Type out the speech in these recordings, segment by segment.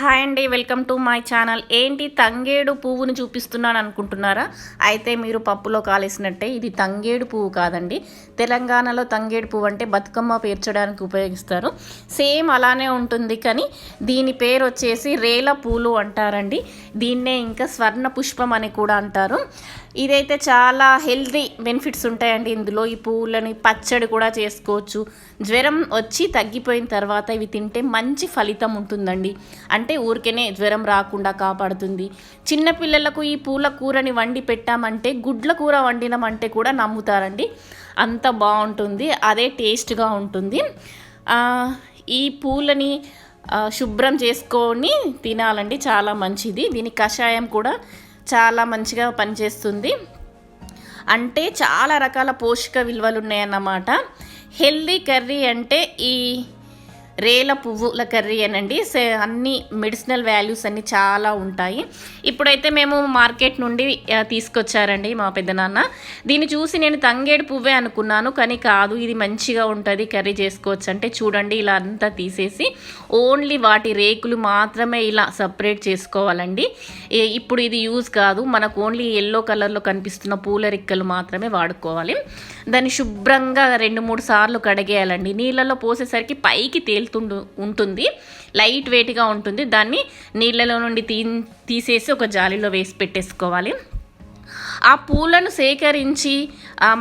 Hi అండి welcome to my channel. ఏంటి తంగేడు పువ్వుని చూపిస్తున్నాను అనుకుంటున్నారా? అయితే మీరు పప్పులో కాలేసినట్టే ఇది తంగేడు పువ్వు కాదండి. తెలంగాణలో తంగేడు పువ్వు అంటే బతుకమ్మ పేర్చడానికి ఉపయోగిస్తారు. సేమ్ అలానే ఉంటుంది కానీ దీని పేరు వచ్చేసి రేల పూలు అంటారండి. దీన్నే ఇంకా స్వర్ణ పుష్పం అని కూడా అంటారు. ఇదైతే చాలా హెల్దీ బెనిఫిట్స్ ఉంటాయండి ఇందులో. ఈ పువ్వులని పచ్చడి కూడా చేసుకోవచ్చు. జ్వరం వచ్చి తగ్గిపోయిన తర్వాత ఇవి తింటే మంచి ఫలితం ఉంటుందండి. అంటే ఊరికేనే జ్వరం రాకుండా కాపాడుతుంది. చిన్నపిల్లలకు ఈ పూల కూరని వండి పెట్టామంటే గుడ్ల కూర వండినామంటే కూడా నమ్ముతారండి. అంత బాగుంటుంది. అదే టేస్ట్గా ఉంటుంది. ఈ పూలని శుభ్రం చేసుకొని తినాలండి. చాలా మంచిది. దీని కషాయం కూడా చాలా మంచిగా పనిచేస్తుంది. అంటే చాలా రకాల పోషక విలువలు ఉన్నాయన్నమాట. హెల్దీ కర్రీ అంటే ఈ రేల పువ్వుల కర్రీ అనండి. సే అన్ని మెడిసినల్ వాల్యూస్ అన్ని చాలా ఉంటాయి. ఇప్పుడైతే మేము మార్కెట్ నుండి తీసుకొచ్చారండి మా పెద్దనాన్న దీన్ని చూసి నేను తంగేడు పువ్వే అనుకున్నాను కానీ కాదు ఇది మంచిగా ఉంటుంది కర్రీ చేసుకోవచ్చు అంటే చూడండి ఇలా అంతా తీసేసి ఓన్లీ వాటి రేకులు మాత్రమే ఇలా సపరేట్ చేసుకోవాలండి. ఇప్పుడు ఇది యూజ్ కాదు మనకు ఓన్లీ ఎల్లో కలర్లో కనిపిస్తున్న పూల రిక్కలు మాత్రమే వాడుకోవాలి. దాన్ని శుభ్రంగా రెండు మూడు సార్లు కడిగేయాలండి. నీళ్ళలో పోసేసరికి పైకి తేలుతుండు ఉంటుంది. లైట్ వెయిట్గా ఉంటుంది. దాన్ని నీళ్ళలో నుండి తీ తీసేసి ఒక జాలీలో వేసి పెట్టేసుకోవాలి. ఆ పూలను సేకరించి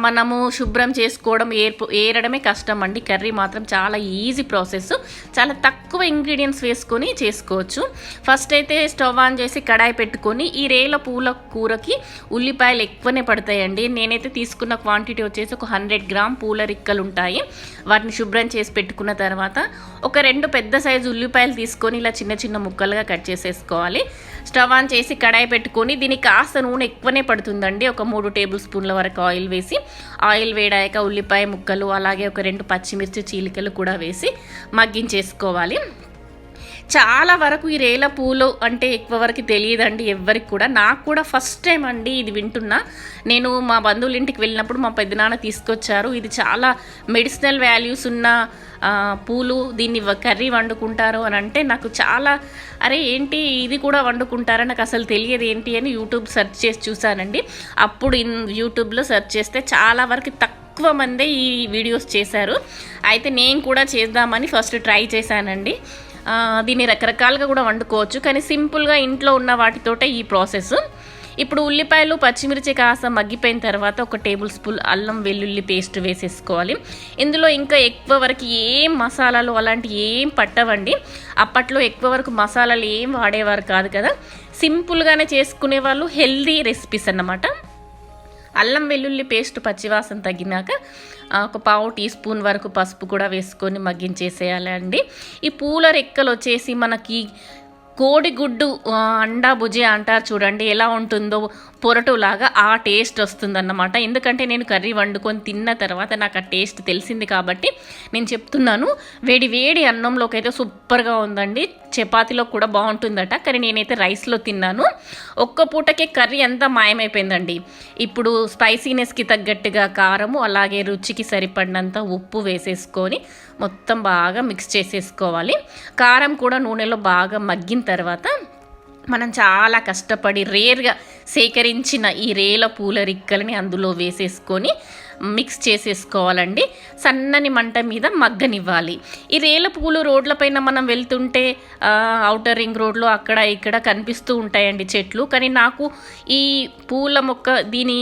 మనము శుభ్రం చేసుకోవడం ఏర్పు ఏరడమే కష్టం అండి. కర్రీ మాత్రం చాలా ఈజీ ప్రాసెస్. చాలా తక్కువ ఇంగ్రీడియంట్స్ వేసుకొని చేసుకోవచ్చు. ఫస్ట్ అయితే స్టవ్ ఆన్ చేసి కడాయి పెట్టుకొని ఈ రేల పూల కూరకి ఉల్లిపాయలు ఎక్కువనే పడతాయండి. నేనైతే తీసుకున్న క్వాంటిటీ వచ్చేసి ఒక హండ్రెడ్ గ్రామ్ పూల రిక్కలు ఉంటాయి. వాటిని శుభ్రం చేసి పెట్టుకున్న తర్వాత ఒక రెండు పెద్ద సైజు ఉల్లిపాయలు తీసుకొని ఇలా చిన్న చిన్న ముక్కలుగా కట్ చేసేసుకోవాలి. స్టవ్ ఆన్ చేసి కడాయి పెట్టుకొని దీనికి కాస్త నూనె ఎక్కువనే పడుతుందండి. ఒక మూడు టేబుల్ స్పూన్ల వరకు ఆయిల్ వేసి ఆయిల్ వేడాక ఉల్లిపాయ ముక్కలు అలాగే ఒక రెండు పచ్చిమిర్చి చీలికలు కూడా వేసి మగ్గించేసుకోవాలి. చాలా వరకు ఈ రేల పూలు అంటే ఎక్కువ వరకు తెలియదండి ఎవ్వరికి కూడా. నాకు కూడా ఫస్ట్ టైం అండి ఇది వింటున్నా. నేను మా బంధువుల ఇంటికి వెళ్ళినప్పుడు మా పెద్దనాన్న తీసుకొచ్చారు. ఇది చాలా మెడిసినల్ వాల్యూస్ ఉన్న పూలు. దీన్ని వ- కర్రీ వండుకుంటారు అని అంటే నాకు చాలా అరే ఏంటి ఇది కూడా వండుకుంటారా? నాకు అసలు తెలియదు ఏంటి అని యూట్యూబ్ సెర్చ్ చేసి చూసానండి అప్పుడు ఇన్ యూట్యూబ్లో సెర్చ్ చేస్తే చాలా వరకు తక్కువ మందే ఈ వీడియోస్ చేశారు. అయితే నేను కూడా చేద్దామని ఫస్ట్ ట్రై చేశానండి. దీన్ని రకరకాలుగా కూడా వండుకోవచ్చు. కానీ సింపుల్గా ఇంట్లో ఉన్న వాటితోటే ఈ ప్రాసెస్. ఇప్పుడు ఉల్లిపాయలు పచ్చిమిర్చి కాస్త మగ్గిపోయిన తర్వాత ఒక టేబుల్ స్పూన్ అల్లం వెల్లుల్లి పేస్ట్ వేసేసుకోవాలి. ఇందులో ఇంకా ఎక్కువ వరకు ఏం మసాలాలు అలాంటి ఏం పట్టవండి. అప్పట్లో ఎక్కువ వరకు మసాలాలు ఏం వాడేవారు కాదు కదా. సింపుల్గానే చేసుకునే వాళ్ళు హెల్దీ రెసిపీస్ అన్నమాట. అల్లం వెల్లుల్లి పేస్ట్ పచ్చివాసన తగ్గినాక ఒక పావు టీ స్పూన్ వరకు పసుపు కూడా వేసుకొని మగ్గించేసేయాలండి ఈ పూల రెక్కలు వచ్చేసి మనకి కోడిగుడ్డు అండా భుజి అంటారు చూడండి ఎలా ఉంటుందో పొరటులాగా ఆ టేస్ట్ వస్తుందన్నమాట. ఎందుకంటే నేను కర్రీ వండుకొని తిన్న తర్వాత నాకు ఆ టేస్ట్ తెలిసింది కాబట్టి నేను చెప్తున్నాను. వేడి వేడి అన్నంలోకి అయితే సూపర్గా ఉందండి. చపాతీలో కూడా బాగుంటుందట. కానీ నేనైతే రైస్లో తిన్నాను. ఒక్క పూటకే కర్రీ అంతా మాయమైపోయిందండి. ఇప్పుడు స్పైసీనెస్కి తగ్గట్టుగా కారము అలాగే రుచికి సరిపడినంత ఉప్పు వేసేసుకొని మొత్తం బాగా మిక్స్ చేసేసుకోవాలి. కారం కూడా నూనెలో బాగా మగ్గిన తర్వాత మనం చాలా కష్టపడి రేర్గా సేకరించిన ఈ రేల పూల రిక్కలని అందులో వేసేసుకొని మిక్స్ చేసేసుకోవాలండి. సన్నని మంట మీద మగ్గనివ్వాలి. ఈ రేల పూలు రోడ్లపైన మనం వెళ్తుంటే అవుటర్ రింగ్ రోడ్లో అక్కడ ఇక్కడ కనిపిస్తూ ఉంటాయండి చెట్లు. కానీ నాకు ఈ పూల మొక్క దీని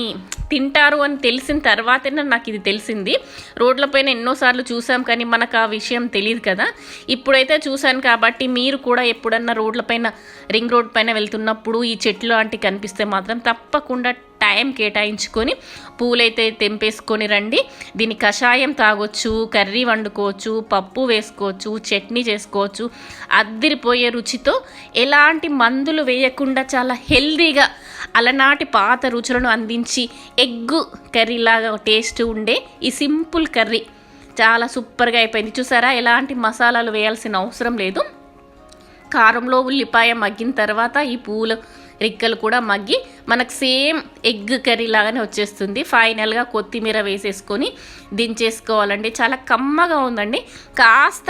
తింటారు అని తెలిసిన తర్వాతనే నాకు ఇది తెలిసింది. రోడ్లపైన ఎన్నోసార్లు చూసాం కానీ మనకు ఆ విషయం తెలియదు కదా. ఇప్పుడైతే చూశాను కాబట్టి మీరు కూడా ఎప్పుడన్నా రోడ్లపైన రింగ్ రోడ్ పైన వెళ్తున్నప్పుడు ఈ చెట్లు లాంటివి కనిపిస్తే మాత్రం తప్పకుండా టైం కేటాయించుకొని పూలైతే తెంపేసుకొని రండి. దీని కషాయం తాగొచ్చు కర్రీ వండుకోవచ్చు పప్పు వేసుకోవచ్చు చట్నీ చేసుకోవచ్చు. అద్దిరిపోయే రుచితో ఎలాంటి మందులు వేయకుండా చాలా హెల్దీగా అలనాటి పాత రుచులను అందించి ఎగ్గు కర్రీలాగా టేస్ట్ ఉండే ఈ సింపుల్ కర్రీ చాలా సూపర్గా అయిపోయింది. చూసారా? ఎలాంటి మసాలాలు వేయాల్సిన అవసరం లేదు. కారంలో ఉల్లిపాయ మగ్గిన తర్వాత ఈ పూలు రిక్కలు కూడా మగ్గి మనకు సేమ్ ఎగ్ కర్రీ లాగానే వచ్చేస్తుంది. ఫైనల్గా కొత్తిమీర వేసేసుకొని దించేసుకోవాలండి. చాలా కమ్మగా ఉందండి. కాస్త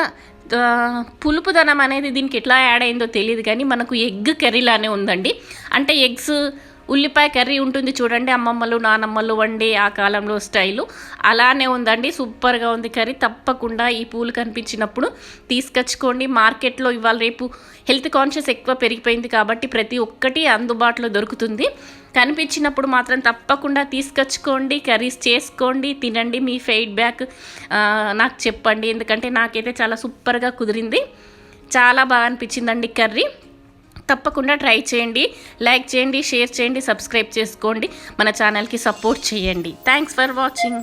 పులుపుదనం అనేది దీనికి ఎట్లా యాడ్ అయిందో తెలియదు కానీ మనకు ఎగ్ కర్రీలానే ఉందండి. అంటే ఎగ్స్ ఉల్లిపాయ కర్రీ ఉంటుంది చూడండి అమ్మమ్మలు నానమ్మలు వండే ఆ కాలంలో స్టైలు. అలానే ఉందండి సూపర్గా ఉంది కర్రీ. తప్పకుండా ఈ పూలు కనిపించినప్పుడు తీసుకొచ్చుకోండి. మార్కెట్లో ఇవాళ రేపు హెల్త్ కాన్షియస్ ఎక్కువ పెరిగిపోయింది కాబట్టి ప్రతి ఒక్కటి అందుబాటులో దొరుకుతుంది. కనిపించినప్పుడు మాత్రం తప్పకుండా తీసుకొచ్చుకోండి కర్రీస్ చేసుకోండి తినండి. మీ ఫీడ్బ్యాక్ నాకు చెప్పండి. ఎందుకంటే నాకైతే చాలా సూపర్గా కుదిరింది. చాలా బాగా అనిపించిందండి కర్రీ. తప్పకుండా ట్రై చేయండి లైక్ చేయండి షేర్ చేయండి సబ్స్క్రైబ్ చేసుకోండి. మన ఛానల్కి సపోర్ట్ చేయండి. Thanks for watching